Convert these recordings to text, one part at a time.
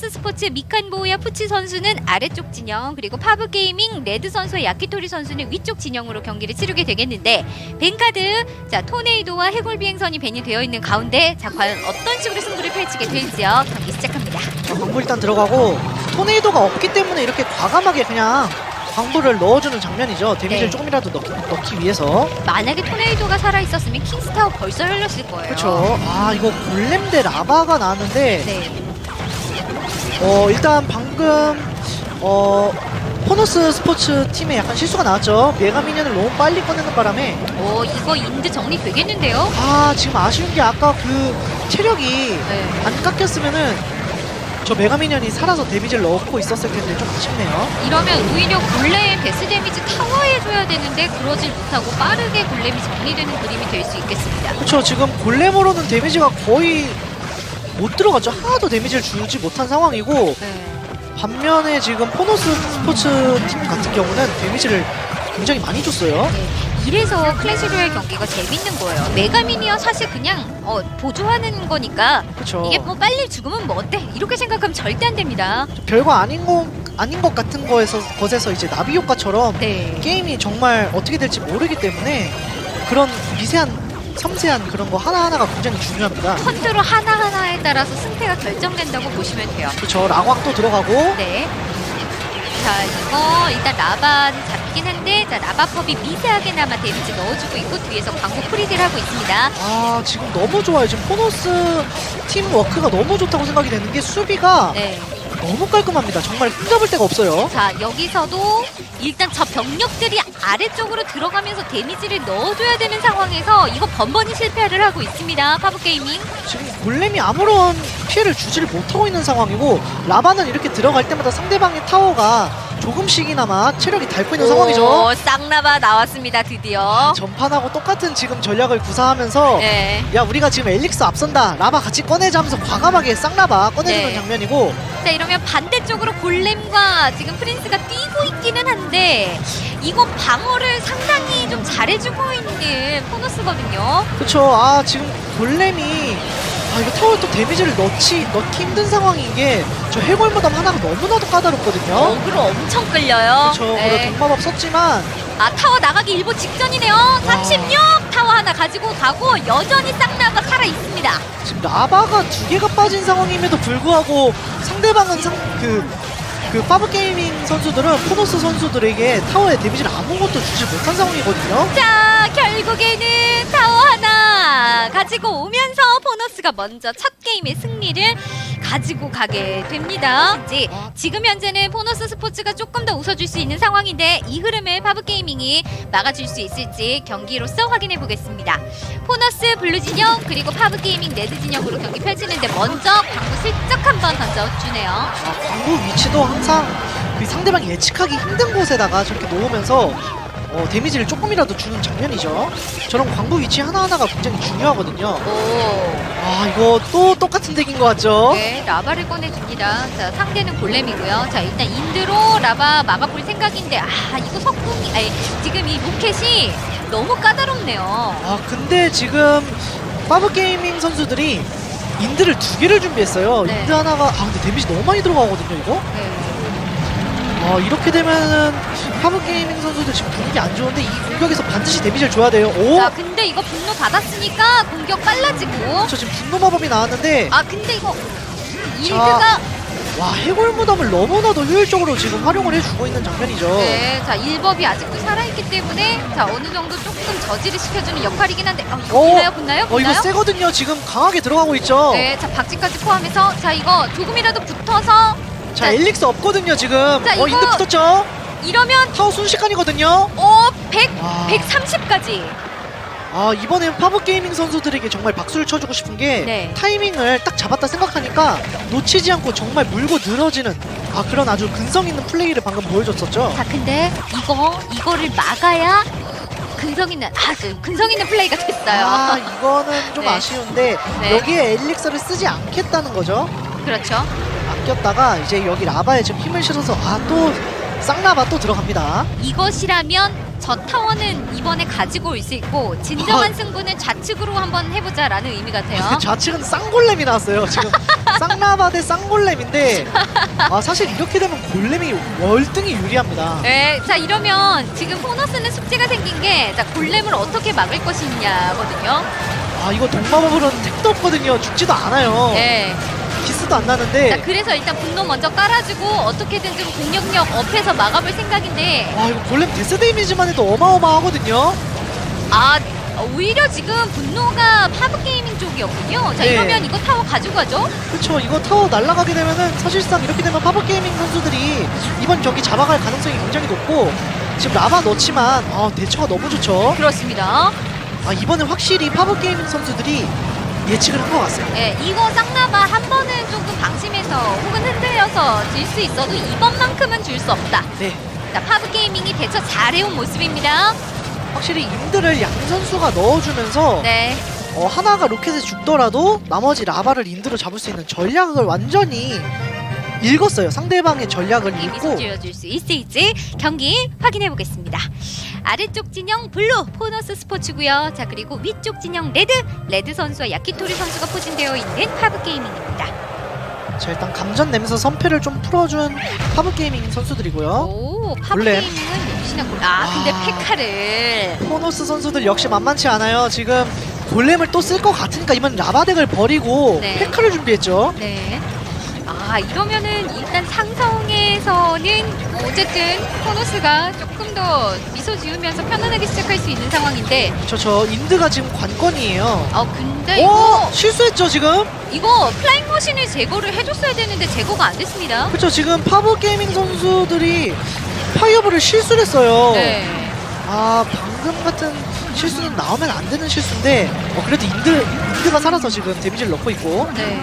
포너스 스포츠 미칸 보우야 푸치 선수는 아래쪽 진영 그리고 파브 게이밍 레드 선수와 야키토리 선수는 위쪽 진영으로 경기를 치르게 되겠는데 벤카드 자 토네이도와 해골 비행선이 밴이 되어 있는 가운데 자 과연 어떤 식으로 승부를 펼치게 될지요 경기 시작합니다. 자, 광부 일단 들어가고 토네이도가 없기 때문에 이렇게 과감하게 그냥 광부를 넣어주는 장면이죠. 데미지를 네. 조금이라도 넣기, 넣기 위해서. 만약에 토네이도가 살아 있었으면 킹스타워 벌써 열렸을 거예요. 그렇죠. 아 이거 골렘 대 라바가 나왔는데 네. 어 일단 방금 어 포너스 스포츠 팀에 약간 실수가 나왔죠. 메가 미니언을 너무 빨리 꺼내는 바람에 오 이거 인드 정리 되겠는데요? 아 지금 아쉬운 게 아까 그 체력이 네. 안 깎였으면은 저 메가 미니언이 살아서 데미지를 넣고 있었을 텐데 좀 아쉽네요. 이러면 오히려 골렘 베스 데미지 타워에 줘야 되는데 그러질 못하고 빠르게 골렘이 정리되는 그림이 될 수 있겠습니다. 그렇죠. 지금 골렘으로는 데미지가 거의 못 들어갔죠. 하나도 데미지를 주지 못한 상황이고 네. 반면에 지금 포너스 스포츠 팀 같은 경우는 데미지를 굉장히 많이 줬어요. 네. 이래서 클래시 로얄 경기가 재밌는 거예요. 메가 미니어 사실 그냥 어, 보조하는 거니까 그렇죠. 이게 뭐 빨리 죽으면 뭐 어때? 이렇게 생각하면 절대 안 됩니다. 별거 아닌 거 아닌 것 같은 거에서 것에서 이제 나비 효과처럼 네. 게임이 정말 어떻게 될지 모르기 때문에 그런 미세한 섬세한 그런 거 하나하나가 굉장히 중요합니다. 컨트롤 하나하나에 따라서 승패가 결정된다고 보시면 돼요. 그렇죠. 라광도 들어가고 네. 자, 이거 일단 라바는 잡히긴 한데, 자, 라바컵이 미세하게나마 데미지 넣어주고 있고, 뒤에서 광고 프리딜 하고 있습니다. 아 지금 너무 좋아요. 지금 포너스 팀 워크가 너무 좋다고 생각이 되는 게 수비가 네. 너무 깔끔합니다. 정말 흠잡을 데가 없어요. 자, 여기서도 일단 저 병력들이 아래쪽으로 들어가면서 데미지를 넣어줘야 되는 상황에서 이거 번번이 실패를 하고 있습니다. 파브게이밍. 지금 골렘이 아무런 피해를 주지를 못하고 있는 상황이고 라바는 이렇게 들어갈 때마다 상대방의 타워가 조금씩이나마 체력이 닳고 있는 상황이죠. 오, 쌍라바 나왔습니다, 드디어. 전판하고 똑같은 지금 전략을 구사하면서 네. 야 우리가 지금 엘릭스 앞선다 라바 같이 꺼내자 하면서 과감하게 쌍라바 꺼내주는 네. 장면이고 자 이러면 반대쪽으로 골렘과 지금 프린스가 뛰고 있기는 한데 이거 방어를 상당히 좀 잘해주고 있는 포너스거든요. 그쵸 아 지금 골렘이 아 이거 타워에 또 데미지를 넣지 넣기 힘든 상황인 게 저 해골 무덤 하나가 너무나도 까다롭거든요 어그로 엄청 끌려요. 그쵸 네. 동마법 썼지만 아 타워 나가기 일보 직전이네요. 36 타워 하나 가지고 가고 여전히 쌍나가 살아 있습니다. 지금 라바가 두 개가 빠진 상황임에도 불구하고 상대방은 상, 그, 그 파브 게이밍 선수들은 포노스 선수들에게 타워에 데미지를 아무것도 주지 못한 상황이거든요. 자 결국에는 타워 하나 가지고 오면서 보너스가 먼저 첫 게임의 승리를 가지고 가게 됩니다. 이제 지금 현재는 보너스 스포츠가 조금 더 웃어줄 수 있는 상황인데 이 흐름을 파브 게이밍이 막아줄 수 있을지 경기로서 확인해 보겠습니다. 보너스 블루 진영 그리고 파브 게이밍 레드 진영으로 경기 펼치는데 먼저 광고 슬쩍 한번 던져주네요. 아, 광부 위치도 항상 그 상대방이 예측하기 힘든 곳에다가 저렇게 놓으면서 어, 데미지를 조금이라도 주는 장면이죠. 저런 광부 위치 하나하나가 굉장히 중요하거든요. 오. 아, 이거 또 똑같은 덱인 것 같죠? 네, 라바를 꺼내줍니다. 자, 상대는 골렘이고요. 자, 일단 인드로 라바 막아볼 생각인데, 아, 이거 석궁이, 아니, 지금 이 로켓이 너무 까다롭네요. 아, 근데 지금 파브 게이밍 선수들이 인드를 두 개를 준비했어요. 네. 인드 하나가 아 근데 데미지 너무 많이 들어가거든요 이거. 네. 아 이렇게 되면은 파브 게이밍 선수들 지금 분위기 안 좋은데 이 공격에서 반드시 데미지를 줘야 돼요. 오, 자, 근데 이거 분노 받았으니까 공격 빨라지고. 저 지금 분노 마법이 나왔는데 아, 근데 이거 인드가, 와 해골 무덤을 너무나도 효율적으로 지금 활용을 해주고 있는 장면이죠. 네, 자, 일법이 아직도 살아있기 때문에, 자, 어느 정도 조금 저지를 시켜주는 역할이긴 한데, 아, 이거 오! 붙나요? 붙나요? 어 이거 붙나요? 세거든요. 지금 강하게 들어가고 있죠. 네, 자, 박쥐까지 포함해서, 자, 이거 조금이라도 붙어서, 자 엘릭스 없거든요 지금. 자, 어 이거- 인드 붙었죠. 이러면, 타워 순식간이거든요. 어, 100, 와. 130까지. 아 이번엔 파브 게이밍 선수들에게 정말 박수를 쳐주고 싶은 게 네. 타이밍을 딱 잡았다 생각하니까 놓치지 않고 정말 물고 늘어지는 아 그런 아주 근성 있는 플레이를 방금 보여줬었죠. 자, 근데 이거 이거를 막아야 근성 있는 아주 근성 있는 플레이가 됐어요. 아 이거는 좀 네. 아쉬운데 네. 여기에 엘릭서를 쓰지 않겠다는 거죠. 그렇죠. 아꼈다가 이제 여기 라바에 지금 힘을 실어서 아또 쌍라바 또 들어갑니다. 이것이라면 저 타워는 이번에 가지고 올 수 있고 진정한 아. 승부는 좌측으로 한번 해보자라는 의미 같아요. 좌측은 쌍골렘이 나왔어요. 지금 쌍라바 대 쌍골렘인데 아 사실 이렇게 되면 골렘이 월등히 유리합니다. 네, 자 이러면 지금 보너스는 숙제가 생긴 게 자, 골렘을 어떻게 막을 것이냐거든요. 아 이거 동마법으로는 택도 없거든요. 죽지도 않아요. 네. 기스도 안 자, 나는데 그래서 일단 분노 먼저 깔아주고 어떻게든 좀 공격력 업해서 막아볼 생각인데 와 이거 골렘 데스 데미지만 해도 어마어마하거든요. 아 오히려 지금 분노가 파브 게이밍 쪽이었군요. 자 네. 이러면 이거 타워 가져가죠? 그렇죠. 이거 타워 날아가게 되면은 사실상 이렇게 되면 파버 게이밍 선수들이 이번 경기 잡아갈 가능성이 굉장히 높고 지금 라바 넣지만 아, 대처가 너무 좋죠. 그렇습니다. 아 이번에 확실히 파버 게이밍 선수들이 예측을 한 것 같아요. 예, 이거 쌍나바 한 번은 조금 방심해서 혹은 흔들려서 질 수 있어도 이번만큼은 줄 수 없다. 네. 자, 파브 게이밍이 대처 잘해온 모습입니다. 확실히 인드를 양 선수가 넣어주면서 네. 어, 하나가 로켓에 죽더라도 나머지 라바를 인드로 잡을 수 있는 전략을 완전히 읽었어요. 상대방의 전략을 미소 읽고 지어줄 수 있을지 경기 확인해 보겠습니다. 아래쪽 진영 블루 포너스 스포츠고요. 자 그리고 위쪽 진영 레드 레드 선수와 야키토리 선수가 포진되어 있는 파브 게이밍입니다. 자 일단 감전 내면서 선패를 좀 풀어준 파브 게이밍 선수들이고요. 오 파브 골렘. 게이밍은 역시나 골. 아 근데 아. 페카를 포노스 선수들 역시 만만치 않아요. 지금 골렘을 또 쓸 것 같으니까 이번 라바덱을 버리고 네. 페카를 준비했죠. 네. 아 이러면은 일단 상성에서는 어쨌든 포너스가 조금 더 미소 지으면서 편안하게 시작할 수 있는 상황인데 저저 인드가 지금 관건이에요. 아 근데 오 이거 실수했죠 지금. 이거 플라잉 머신을 제거를 해줬어야 되는데 제거가 안 됐습니다. 그렇죠 지금 파브 게이밍 선수들이 파이어볼을 실수를 했어요. 네. 아 방금 같은 실수는 나오면 안 되는 실수인데 어, 그래도 인드 인드가 살아서 지금 데미지를 넣고 있고 네.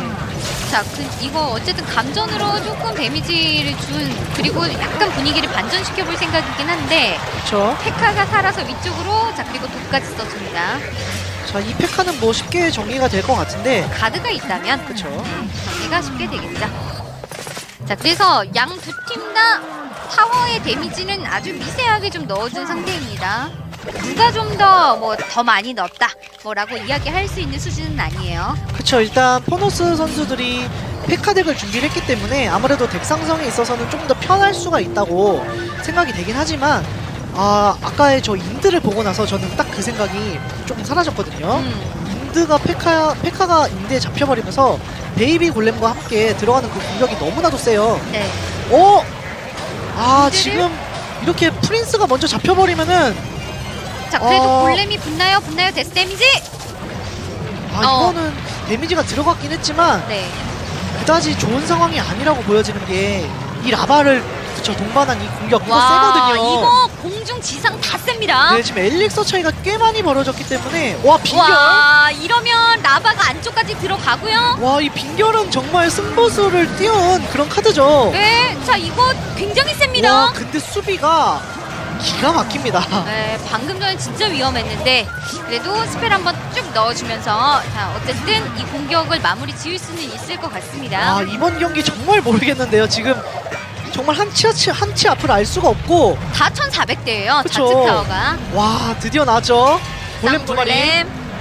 자, 그, 이거 어쨌든 감전으로 조금 데미지를 준 그리고 약간 분위기를 반전시켜 볼 생각이긴 한데 그렇죠. 페카가 살아서 위쪽으로 자 그리고 독까지 써줍니다. 자 이 페카는 뭐 쉽게 정리가 될 것 같은데 가드가 있다면. 음, 정리가 쉽게 되겠죠. 자, 그래서 양 두 팀 다 타워의 데미지는 아주 미세하게 좀 넣어준 상태입니다. 누가 좀 더 뭐 더 많이 넣었다 뭐라고 이야기할 수 있는 수준은 아니에요. 그렇죠. 일단 포노스 선수들이 페카 덱을 준비를 했기 때문에 아무래도 덱 상성에 있어서는 좀 더 편할 수가 있다고 생각이 되긴 하지만 아 아까의 저 인드를 보고 나서 저는 딱 그 생각이 조금 사라졌거든요. 음, 인드가 페카 페카가 인드에 잡혀버리면서 베이비 골렘과 함께 들어가는 그 공격이 너무나도 세요. 네. 어? 아 인드를? 지금 이렇게 프린스가 먼저 잡혀버리면은 자, 그래도 어. 골렘이 붙나요? 붙나요? 데스 데미지? 아 어. 이거는 데미지가 들어갔긴 했지만 네. 그다지 좋은 상황이 아니라고 보여지는 게 이 라바를 그쵸 동반한 이 공격 이거 와, 세거든요. 이거 공중 지상 다 셉니다. 네 지금 엘릭서 차이가 꽤 많이 벌어졌기 때문에 와 빈결 와, 이러면 라바가 안쪽까지 들어가고요. 와 이 빈결은 정말 승부수를 띄운 그런 카드죠. 네, 자 이거 굉장히 셉니다. 와 근데 수비가 기가 막힙니다. 네, 방금 전에 진짜 위험했는데 그래도 스펠 한번 쭉 넣어주면서 자 어쨌든 이 공격을 마무리 지을 수는 있을 것 같습니다. 아 이번 경기 정말 모르겠는데요. 지금 정말 한치 한치 한치 앞을 알 수가 없고 다 1,400대예요. 그쵸. 좌측 타워가. 와 드디어 나왔죠. 골렘 두 마리.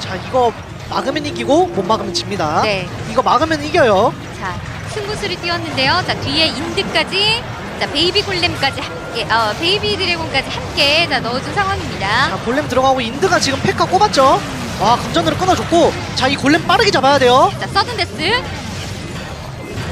자 이거 막으면 이기고 못 막으면 집니다. 네. 이거 막으면 이겨요. 자, 승부수를 띄웠는데요. 자, 뒤에 인드까지, 자, 베이비 골렘까지 함께, 어, 베이비 드래곤까지 함께 자, 넣어준 상황입니다. 자 골렘 들어가고 인드가 지금 페카 꼽았죠. 와 감전으로 끊어줬고 자 이 골렘 빠르게 잡아야 돼요. 자, 서든데스.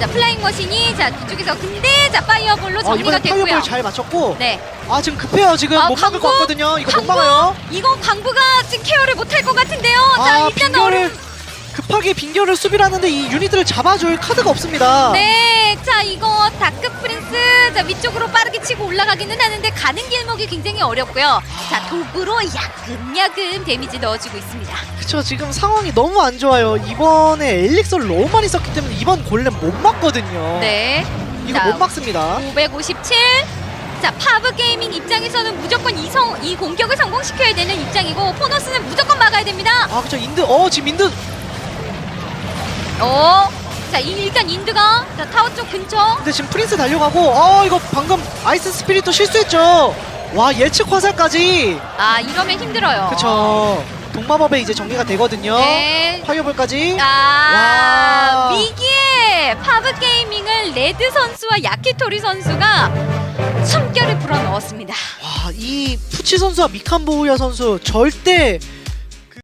자, 플라잉 머신이, 자, 뒤쪽에서, 근데, 자, 파이어볼로 어, 정리가 이번에 됐고요. 파이어볼 잘 맞췄고 네. 아 지금 급해요 지금 아, 못 막을 것 광부? 같거든요. 이거 못 광부? 막아요. 이거 광부가 지금 케어를 못할 것 같은데요. 자, 아 일단 얼음. 급하게 빈결을 수비를 하는데 이 유닛들을 잡아줄 카드가 없습니다. 네, 자 이거 다크 프린스 자 위쪽으로 빠르게 치고 올라가기는 하는데 가는 길목이 굉장히 어렵고요. 자 도구로 야금야금 데미지 넣어주고 있습니다. 그쵸 지금 상황이 너무 안 좋아요. 이번에 엘릭서를 너무 많이 썼기 때문에 이번 골렘 못 막거든요. 네, 이거 자, 못 막습니다. 557. 자 파브 게이밍 입장에서는 무조건 이, 성, 이 공격을 성공시켜야 되는 입장이고 포너스는 무조건 막아야 됩니다. 아 그쵸 인드 어 지금 인드 어, 자 이- 일단 인드가 자 타워 쪽 근처. 근데 지금 프린스 달려가고 어 이거 방금 아이스 스피릿도 실수했죠. 와 예측 화살까지. 아 이러면 힘들어요. 그쵸. 동마법에 이제 정리가 되거든요. 네. 파이어볼까지. 아 와. 위기에 파브 게이밍을 레드 선수와 야키토리 선수가 숨결을 불어넣었습니다. 와, 이 푸치 선수와 미칸 보우야 선수 절대